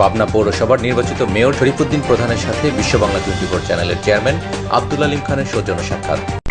পাবনা পৌরসভার নির্বাচিত মেয়র শরীফুদ্দিন প্রধানের সাথে বিশ্ব বাংলা টোয়েন্টি ফোর চ্যানেলের চেয়ারম্যান আব্দুল আলিম খানের সৌজন্য সাক্ষাৎ।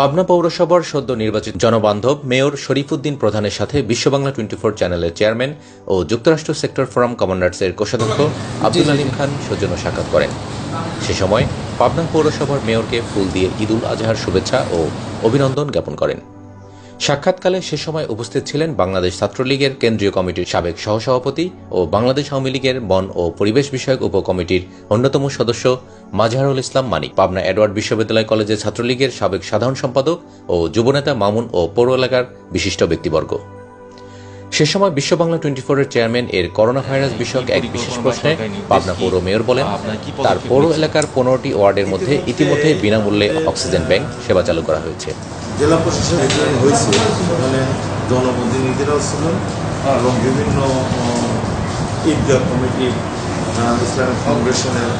পাবনা পৌরসভার সদ্য নির্বাচিত জনবান্ধব মেয়র শরীফুদ্দিন প্রধানের সাথে বিশ্ববাংলা টোয়েন্টি ফোর চ্যানেলের চেয়ারম্যান ও যুক্তরাষ্ট্র সেক্টর ফোরাম কমান্ডার্সের কোষাধ্যক্ষ আব্দুল আলিম খান সৌজন্য সাক্ষাৎ করেন। সে সময় পাবনা পৌরসভার মেয়রকে ফুল দিয়ে ঈদুল আজহার শুভেচ্ছা ও অভিনন্দন জ্ঞাপন করেন। সাক্ষাৎকালে সে সময় উপস্থিত ছিলেন বাংলাদেশ ছাত্রলীগের কেন্দ্রীয় কমিটির সাবেক সহসভাপতি ও বাংলাদেশ আওয়ামী লীগের বন ও পরিবেশ বিষয়ক উপকমিটির অন্যতম সদস্য মাজহারুল ইসলাম মানিক। পাবনা এডওয়ার্ড বিশ্ববিদ্যালয় কলেজের ছাত্রলীগের সাবেক সাধারণ সম্পাদক ও যুবনেতা মামুন ও পৌর এলাকার বিশিষ্ট ব্যক্তিবর্গ। সে সময় বিশ্ব বাংলা টোয়েন্টি ফোরের চেয়ারম্যান এর করোনা ভাইরাস বিষয়ক এক বিশেষ প্রশ্নে পাবনা পৌর মেয়র বলেন, তার পৌর এলাকার পনেরোটি ওয়ার্ডের মধ্যে ইতিমধ্যে বিনামূল্যে অক্সিজেন ব্যাংক সেবা চালু করা হয়েছে। জেলা প্রশাসন মিটিং হয়েছে। সেখানে জনপ্রতিনিধিরাও ছিলেন এবং বিভিন্ন ঈদগাহ কমিটি ইসলামিক ফাউন্ডেশনের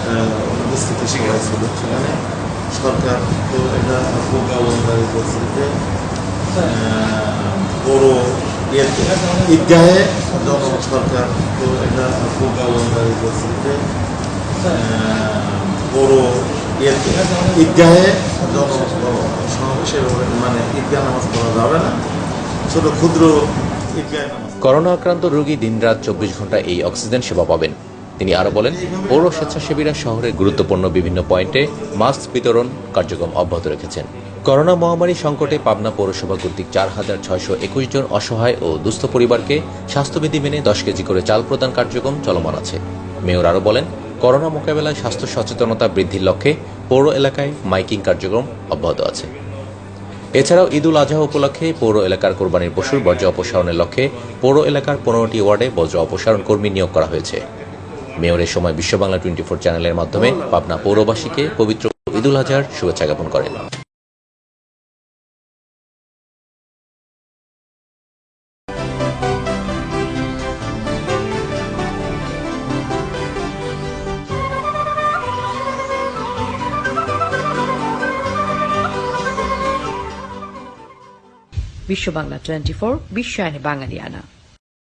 উপস্থিতি সবাই ছিল। সেখানে সরকার তো এটা প্রজ্ঞাবনকারী করছে যে বড় ইয়েতে ঈদগাহে জন সরকার তো এটা প্রজ্ঞাবনকারী করছে যে বড় ইয়েতে ঈদগাহে জন সমাবেশে মানে ঈদগাহ নামাজ পড়া যাবে না। ছোট ক্ষুদ্র ঈদগাহ করোনা আক্রান্ত রোগী দিনরাত চব্বিশ ঘণ্টা এই অক্সিজেন সেবা পাবেন। তিনি আরও বলেন, পৌর স্বেচ্ছাসেবীরা শহরের গুরুত্বপূর্ণ বিভিন্ন পয়েন্টে মাস্ক বিতরণ কার্যক্রম অব্যাহত রেখেছেন। করোনা মহামারী সংকটে পাবনা পৌরসভা কর্তৃক চার হাজার ছয়শো একুশ জন অসহায় ও দুস্থ পরিবারকে স্বাস্থ্যবিধি মেনে দশ কেজি করে চাল প্রদান কার্যক্রম চলমান আছে। মেয়র আরও বলেন, করোনা মোকাবেলায় স্বাস্থ্য সচেতনতা বৃদ্ধির লক্ষ্যে পৌর এলাকায় মাইকিং কার্যক্রম অব্যাহত আছে। এছাড়াও ঈদুল আজহা উপলক্ষে পৌর এলাকার কোরবানির পশুর বর্জ্য অপসারণের লক্ষ্যে পৌর এলাকার পনেরোটি ওয়ার্ডে বর্জ্য অপসারণ কর্মী নিয়োগ করা হয়েছে। মেয়রের সময় বিশ্ব বাংলা টোয়েন্টি ফোর চ্যানেলের মাধ্যমে পাবনা পৌরবাসীকে পবিত্র ঈদুল আজহার শুভেচ্ছা জ্ঞাপন করেন। বিশ্ব বাংলা টোয়েন্টি ফোর বিশ্বায়নে বাঙালিয়ানা।